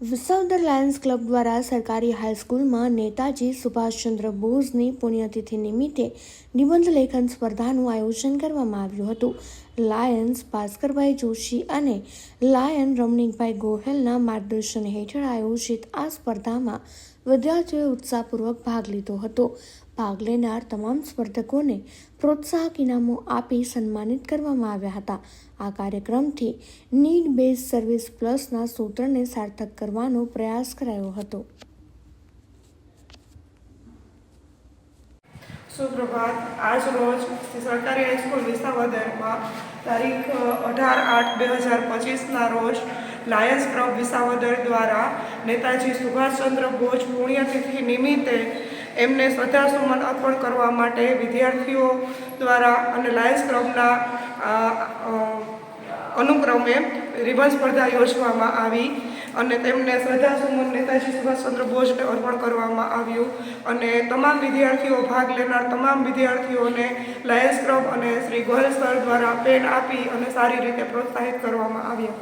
Visavadar Lions club દ્વારા સરકારી હાઈસ્કૂલમાં નેતાજી સુભાષચંદ્ર બોઝની પુણ્યતિથિ નિમિત્તે નિબંધ લેખન સ્પર્ધાનું આયોજન કરવામાં આવ્યું હતું. લાયન્સ, ભાસ્કરભાઈ જોશી અને લાયન રમણીકભાઈ ગોહેલના માર્ગદર્શન હેઠળ આયોજિત આ સ્પર્ધામાં વિદ્યાર્થીઓએ ઉત્સાહપૂર્વક ભાગ લીધો હતો. ભાગ લેનાર તમામ સ્પર્ધકોને પ્રોત્સાહક ઇનામો આપી સન્માનિત કરવામાં આવ્યા હતા. આ કાર્યક્રમથી નીડ બેઝ સર્વિસ પ્લસના સૂત્રને સાર્થક કરવાનો પ્રયાસ કરાયો હતો. સુપ્રભાત, આજ રોજ સરકારી હાઈસ્કૂલ વિસાવદરમાં તારીખ અઢાર આઠ બે હજાર પચીસના રોજ લાયન્સ ક્લબ વિસાવદર દ્વારા નેતાજી સુભાષચંદ્ર બોઝ પુણ્યતિથિ નિમિત્તે એમને શ્રદ્ધાસુમન અર્પણ કરવા માટે વિદ્યાર્થીઓ દ્વારા અને લાયન્સ ક્લબના અનુક્રમે રિબન સ્પર્ધા યોજવામાં આવી અને તેમને શ્રદ્ધાસુમન નેતાજી સુભાષચંદ્ર બોઝને અર્પણ કરવામાં આવ્યું અને તમામ વિદ્યાર્થીઓ ભાગ લેનાર તમામ વિદ્યાર્થીઓને લાયન્સ ક્લબ અને શ્રી ગોયલ સર દ્વારા પેન આપી અને સારી રીતે પ્રોત્સાહિત કરવામાં આવ્યા.